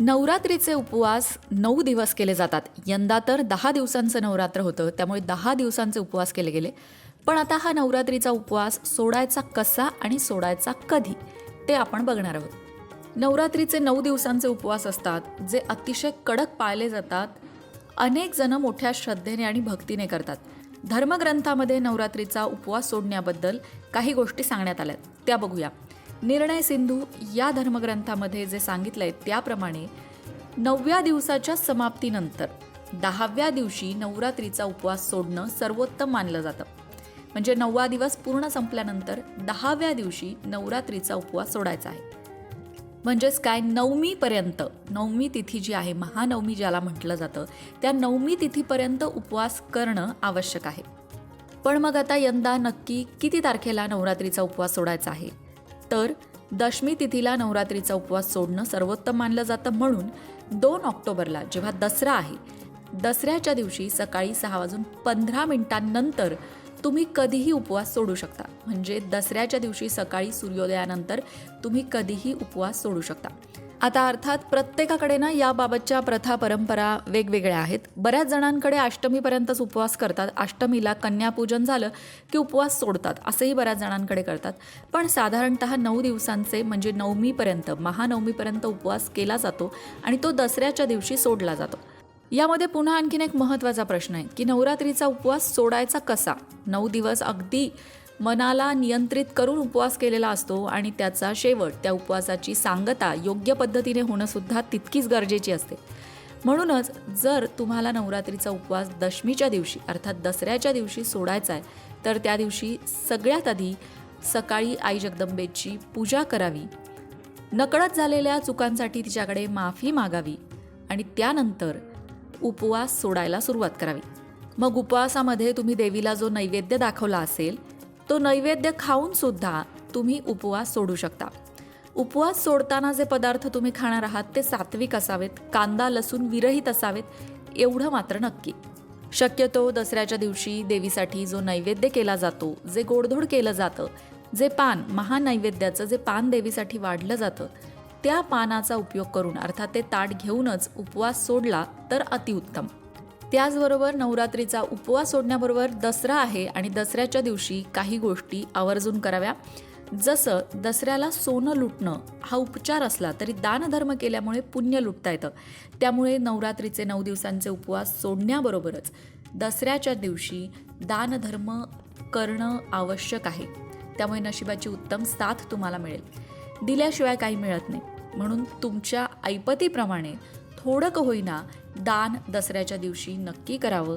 नवरात्रीचे उपवास नऊ दिवस केले जातात. यंदा तर दहा दिवसांचं नवरात्र होतं त्यामुळे दहा दिवसांचे उपवास केले गेले. पण आता हा नवरात्रीचा उपवास सोडायचा कसा आणि सोडायचा कधी ते आपण बघणार आहोत. नवरात्रीचे नऊ दिवसांचे उपवास असतात जे अतिशय कडक पाळले जातात अनेक जण मोठ्या श्रद्धेने आणि भक्तीने करतात. धर्मग्रंथामध्ये नवरात्रीचा उपवास सोडण्याबद्दल काही गोष्टी सांगण्यात आल्यात त्या बघूया. निर्णय सिंधू या धर्मग्रंथामध्ये जे सांगितलं आहे त्याप्रमाणे नवव्या दिवसाच्या समाप्तीनंतर दहाव्या दिवशी नवरात्रीचा उपवास सोडणं सर्वोत्तम मानलं जातं. म्हणजे नववा दिवस पूर्ण संपल्यानंतर दहाव्या दिवशी नवरात्रीचा उपवास सोडायचा आहे. म्हणजेच काय? नवमीपर्यंत नवमी तिथी जी आहे महानवमी ज्याला म्हटलं जातं त्या नवमी तिथीपर्यंत उपवास करणं आवश्यक आहे. पण मग आता यंदा नक्की किती तारखेला नवरात्रीचा उपवास सोडायचा आहे? तर दशमी तिथीला नवरात्रीचा उपवास सोडणं सर्वोत्तम मानलं जातं म्हणून दोन ऑक्टोबरला जेव्हा दसरा आहे दसऱ्याच्या दिवशी सकाळी सहा वाजून पंधरा मिनिटांनंतर तुम्ही कधीही उपवास सोडू शकता. म्हणजे दसऱ्याच्या दिवशी सकाळी सूर्योदयानंतर तुम्ही कधीही उपवास सोडू शकता. आता अर्थात प्रत्येकाकडे ना याबाबतच्या प्रथा परंपरा वेगवेगळ्या आहेत. बऱ्याच जणांकडे अष्टमीपर्यंतच उपवास करतात. अष्टमीला कन्यापूजन झालं की उपवास सोडतात असंही बऱ्याच जणांकडे करतात पण साधारणत नऊ दिवसांचे म्हणजे नवमीपर्यंत महानवमीपर्यंत उपवास केला जातो आणि तो दसऱ्याच्या दिवशी सोडला जातो. यामध्ये पुन्हा आणखीन एक महत्त्वाचा प्रश्न आहे की नवरात्रीचा उपवास सोडायचा कसा? नऊ दिवस अगदी मनाला नियंत्रित करून उपवास केलेला असतो आणि त्याचा शेवट त्या उपवासाची सांगता योग्य पद्धतीने होणंसुद्धा तितकीच गरजेची असते. म्हणूनच जर तुम्हाला नवरात्रीचा उपवास दशमीच्या दिवशी अर्थात दसऱ्याच्या दिवशी सोडायचा आहे तर त्या दिवशी सगळ्यात आधी सकाळी आई जगदंबेची पूजा करावी. नकळत झालेल्या चुकांसाठी तिच्याकडे माफी मागावी आणि त्यानंतर उपवास सोडायला सुरुवात करावी. मग उपवासामध्ये तुम्ही देवीला जो नैवेद्य दाखवला असेल तो नैवेद्य खाऊन सुद्धा तुम्ही उपवास सोडू शकता. उपवास सोडताना जे पदार्थ तुम्ही खाणार आहात ते सात्विक असावेत कांदा लसूण विरहित असावेत एवढं मात्र नक्की. शक्यतो दसऱ्याच्या दिवशी देवीसाठी जो नैवेद्य केला जातो जे गोडधोड केलं जातं जे पान महानैवेद्याचं जे पान देवीसाठी वाढलं जातं त्या पानाचा उपयोग करून अर्थात ते ताट घेऊनच उपवास सोडला तर अतिउत्तम. त्याचबरोबर नवरात्रीचा उपवास सोडण्याबरोबर दसरा आहे आणि दसऱ्याच्या दिवशी काही गोष्टी आवर्जून कराव्या. जसं दसऱ्याला सोनं लुटणं हा उपचार असला तरी दानधर्म केल्यामुळे पुण्य लुटता येतं. त्यामुळे नवरात्रीचे नऊ दिवसांचे उपवास सोडण्याबरोबरच दसऱ्याच्या दिवशी दानधर्म करणं आवश्यक आहे. त्यामुळे नशिबाची उत्तम साथ तुम्हाला मिळेल. दिल्याशिवाय काही मिळत नाही. म्हणून तुमच्या ऐपतीप्रमाणे थोडं का होईना दान दसऱ्याच्या दिवशी नक्की करावं.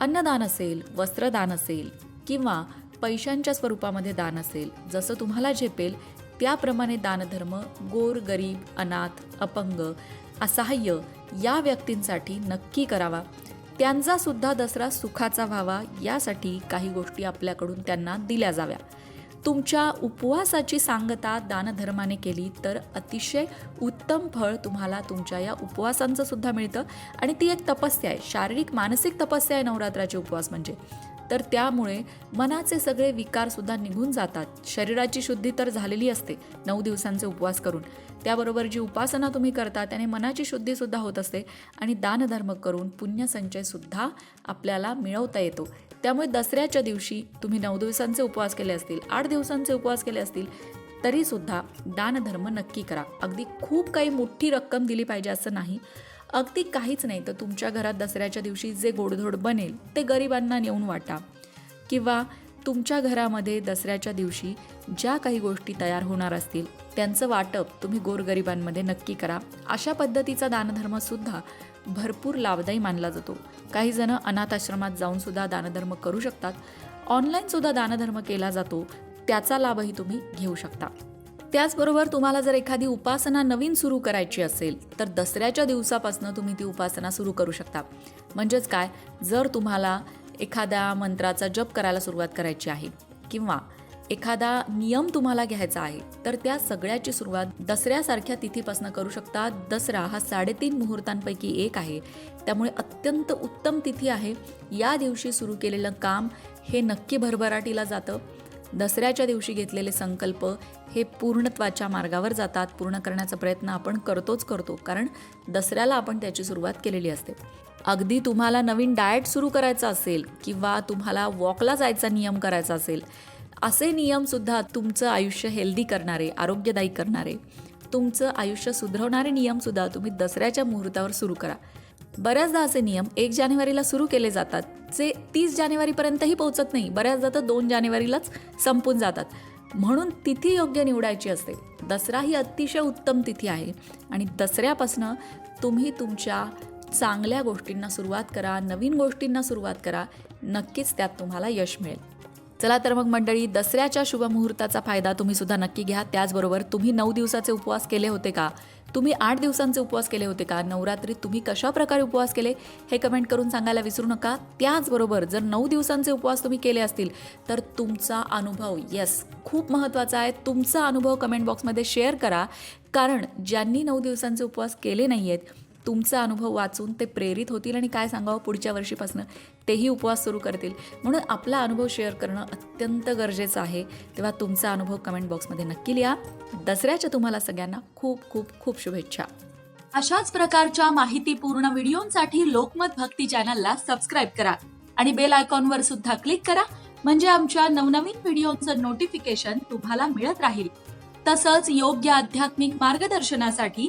अन्नदान असेल वस्त्रदान असेल किंवा पैशांच्या स्वरूपामध्ये दान असेल जसं तुम्हाला झेपेल त्याप्रमाणे दानधर्म गोर गरीब अनाथ अपंग असहाय्य या व्यक्तींसाठी नक्की करावा. त्यांचासुद्धा दसरा सुखाचा व्हावा यासाठी काही गोष्टी आपल्याकडून त्यांना दिल्या जाव्या. तुमच्या उपवासाची सांगता दानधर्माने केली तर अतिशय उत्तम फळ तुम्हाला तुमच्या या उपवासांचं सुद्धा मिळतं. आणि ती एक तपस्या आहे शारीरिक मानसिक तपस्या आहे नवरात्राचे उपवास म्हणजे. तर त्यामुळे मनाचे सगळे विकारसुद्धा निघून जातात. शरीराची शुद्धी तर झालेली असते. नऊ दिवसांचे उपवास करून. त्याबरोबर जी उपासना तुम्ही करता त्याने मनाची शुद्धीसुद्धा होत असते आणि दानधर्म करून पुण्यसंचयसुद्धा आपल्याला मिळवता येतो. त्यामुळे दसऱ्याच्या दिवशी तुम्ही नऊ दिवसांचे उपवास केले असतील आठ दिवसांचे उपवास केले असतील तरीसुद्धा दानधर्म नक्की करा. अगदी खूप काही मोठी रक्कम दिली पाहिजे असं नाही. अगदी काहीच नाही तर तुमच्या घरात दसऱ्याच्या दिवशी जे गोडधोड बनेल ते गरिबांना नेऊन वाटा. किंवा तुमच्या घरामध्ये दसऱ्याच्या दिवशी ज्या काही गोष्टी तयार होणार असतील त्यांचं वाटप तुम्ही गोरगरिबांमध्ये नक्की करा. अशा पद्धतीचा दानधर्मसुद्धा भरपूर लाभदायी मानला जातो. काही जण अनाथ आश्रमात दानधर्म करू शकतात. ऑनलाईनसुद्धा दानधर्म केला जातो. त्याचा लाभही तुम्ही घेऊ शकता. त्याचबरोबर तुम्हाला जर एखादी उपासना नवीन सुरू करायची असेल तर दसऱ्याच्या दिवसापासून तुम्ही ती उपासना सुरू करू शकता. म्हणजेच काय? जर तुम्हाला एखाद्या मंत्राचा जप करायला सुरुवात करायची आहे किंवा एखादा नियम तुम्हाला घ्यायचा आहे तर त्या सगळ्याची सुरुवात दसऱ्यासारख्या तिथीपासून करू शकता. दसरा हा साडेतीन मुहूर्तांपैकी एक आहे. त्यामुळे अत्यंत उत्तम तिथी आहे. या दिवशी सुरू केलेलं काम हे नक्की भरभराटीला जातं. दसऱ्याच्या दिवशी घेतलेले संकल्प हे पूर्णत्वाच्या मार्गावर जातात. पूर्ण करण्याचा प्रयत्न आपण करतोच करतो कारण दसऱ्याला आपण त्याची सुरुवात केलेली असते. अगदी तुम्हाला नवीन डाएट सुरू करायचा असेल किंवा तुम्हाला वॉकला जायचा नियम करायचा असेल असे नियमसुद्धा तुमचं आयुष्य हेल्दी करणारे आरोग्यदायी करणारे तुमचं आयुष्य सुधरवणारे नियमसुद्धा तुम्ही दसऱ्याच्या मुहूर्तावर सुरू करा. बऱ्याचदा असे नियम एक जानेवारीला सुरू केले जातात जे तीस जानेवारीपर्यंतही पोहोचत नाही. बऱ्याचदा तर दोन जानेवारीलाच संपून जातात. म्हणून तिथी योग्य निवडायची असते. दसरा ही अतिशय उत्तम तिथी आहे आणि दसऱ्यापासनं तुम्ही तुमच्या चांगल्या गोष्टींना सुरुवात करा नवीन गोष्टींना सुरुवात करा नक्कीच त्यात तुम्हाला यश मिळेल. चला तर मग मंडळी दसऱ्याच्या शुभमुहूर्ताचा फायदा तुम्ही सुद्धा नक्की घ्या. त्याचबरोबर तुम्ही नऊ दिवसाचे उपवास केले होते का? तुम्ही आठ दिवसांचे उपवास केले होते का? नवरात्रीत तुम्ही कशा प्रकारे उपवास केले? हे कमेंट करून सांगायला विसरू नका. त्याचबरोबर जर नऊ दिवसांचे उपवास तुम्ही केले असतील तर तुमचा अनुभव येस खूप महत्त्वाचा आहे. तुमचा अनुभव कमेंट बॉक्समध्ये शेअर करा. कारण ज्यांनी नऊ दिवसांचे उपवास केले नाही आहेत तुमचा अनुभव वाचून ते प्रेरित होतील आणि काय सांगावं पुढच्या वर्षीपासून तेही उपवास सुरू करतील. म्हणून आपला अनुभव शेअर करणं अत्यंत गरजेचं आहे. तेव्हा तुमचा अनुभव कमेंट बॉक्समध्ये नक्की लिहा. दसऱ्याच्या तुम्हाला सगळ्यांना खूप खूप खूप शुभेच्छा. अशाच प्रकारच्या माहितीपूर्ण व्हिडिओंसाठी लोकमत भक्ती चॅनलला सबस्क्राईब करा आणि बेल आयकॉनवर सुद्धा क्लिक करा म्हणजे आमच्या नवनवीन व्हिडिओचं नोटिफिकेशन तुम्हाला मिळत राहील. तसंच योग्य आध्यात्मिक मार्गदर्शनासाठी